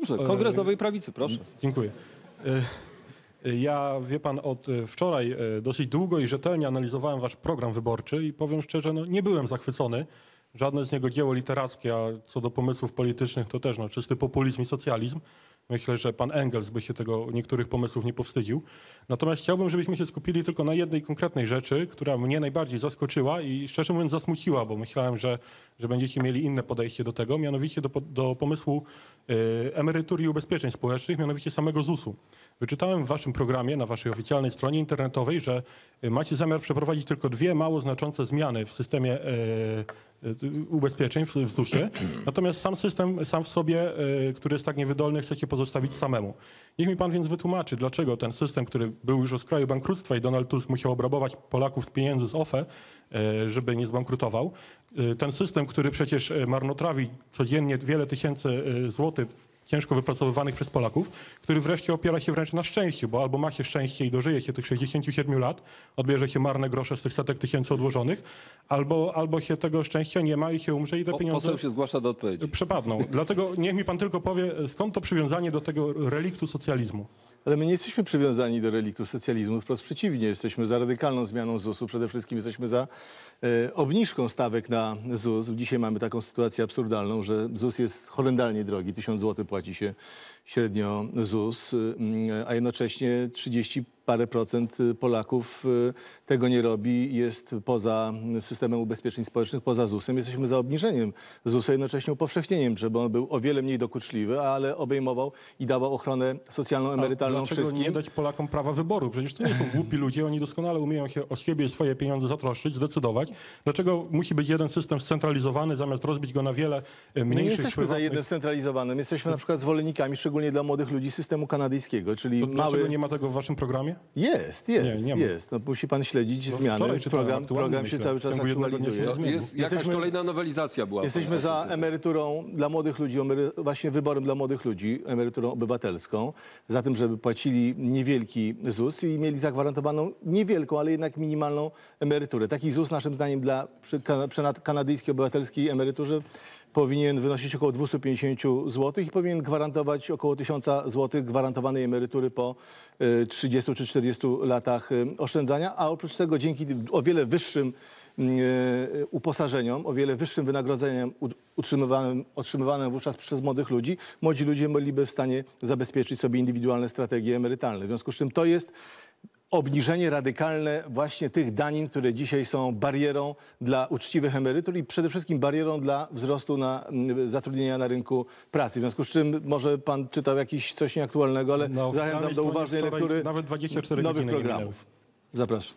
Dobrze, Kongres Nowej Prawicy, proszę. Dziękuję. E, e, Ja, wie pan, od e, wczoraj e, dosyć długo i rzetelnie analizowałem wasz program wyborczy i powiem szczerze, no, nie byłem zachwycony. Żadne z niego dzieło literackie, a co do pomysłów politycznych to też no, czysty populizm i socjalizm. Myślę, że pan Engels by się tego niektórych pomysłów nie powstydził. Natomiast chciałbym, żebyśmy się skupili tylko na jednej konkretnej rzeczy, która mnie najbardziej zaskoczyła i szczerze mówiąc zasmuciła, bo myślałem, że, że będziecie mieli inne podejście do tego, mianowicie do, do pomysłu e, emerytur i ubezpieczeń społecznych, mianowicie samego ZUS-u. Wyczytałem w waszym programie, na waszej oficjalnej stronie internetowej, że e, macie zamiar przeprowadzić tylko dwie mało znaczące zmiany w systemie e, e, ubezpieczeń w, ZUS-ie. Natomiast sam system sam w sobie, e, który jest tak niewydolny, chcecie pozostawić samemu. Niech mi pan więc wytłumaczy, dlaczego ten system, który był już o skraju bankructwa i Donald Tusk musiał obrabować Polaków z pieniędzy z OFE, e, żeby nie zbankrutował. E, Ten system, który przecież e, marnotrawi codziennie wiele tysięcy e, ciężko wypracowywanych przez Polaków, który wreszcie opiera się wręcz na szczęściu, bo albo ma się szczęście i dożyje się tych 67 lat, odbierze się marne grosze z tych setek tysięcy odłożonych, albo, albo się tego szczęścia nie ma i się umrze i te Po, pieniądze poseł się zgłasza do odpowiedzi. przepadną. Dlatego niech mi pan tylko powie, skąd to przywiązanie do tego reliktu socjalizmu? Ale my nie jesteśmy przywiązani do reliktu socjalizmu, wprost przeciwnie. Jesteśmy za radykalną zmianą ZUS-u. Przede wszystkim jesteśmy za e, obniżką stawek na ZUS. Dzisiaj mamy taką sytuację absurdalną, że ZUS jest horrendalnie drogi. 1000 zł płaci się średnio ZUS, mm, a jednocześnie 30 parę procent Polaków e, tego nie robi, jest poza systemem ubezpieczeń społecznych, poza ZUS-em. Jesteśmy za obniżeniem ZUS-u, jednocześnie upowszechnieniem, żeby on był o wiele mniej dokuczliwy, ale obejmował i dawał ochronę socjalną, A emerytalną Dlaczego wszystkim. nie dać Polakom prawa wyboru? Przecież to nie są głupi ludzie, oni doskonale umieją się o siebie i swoje pieniądze zatroszczyć, zdecydować. Dlaczego musi być jeden system scentralizowany, zamiast rozbić go na wiele e, My mniejszych nie jesteśmy za prywatnych- jednym scentralizowanym. Jesteśmy na przykład zwolennikami, szczególnie dla młodych ludzi, systemu kanadyjskiego, czyli To Dlaczego mały... nie ma tego w waszym programie? Jest, jest, Nie, nie jest. No, musi pan śledzić No, zmiany. Program, program się cały czas aktualizuje. jest jakaś Jesteśmy- kolejna nowelizacja była. Jesteśmy za emeryturą dla młodych ludzi, właśnie wyborem dla młodych ludzi, emeryturą obywatelską, za tym, żeby płacili niewielki ZUS i mieli zagwarantowaną niewielką, ale jednak minimalną emeryturę. Taki ZUS naszym zdaniem dla kanadyjskiej obywatelskiej emeryturze powinien wynosić około 250 zł i powinien gwarantować około 1000 zł gwarantowanej emerytury po y, 30 czy 40 latach y, oszczędzania, a oprócz tego dzięki o wiele wyższym mm, e, uposażeniom, o wiele wyższym wynagrodzeniom utrzymywanym, otrzymywanym wówczas przez młodych ludzi, młodzi ludzie byliby w stanie zabezpieczyć sobie indywidualne strategie emerytalne. W związku z czym to jest obniżenie radykalne właśnie tych danin, które dzisiaj są barierą dla uczciwych emerytur i przede wszystkim barierą dla wzrostu na, mm, zatrudnienia na rynku pracy. W związku z czym może pan czytał jakiś coś nieaktualnego, ale oficjalnej zachęcam do uważnej lektury nawet 24 nowych programów. Zapraszam.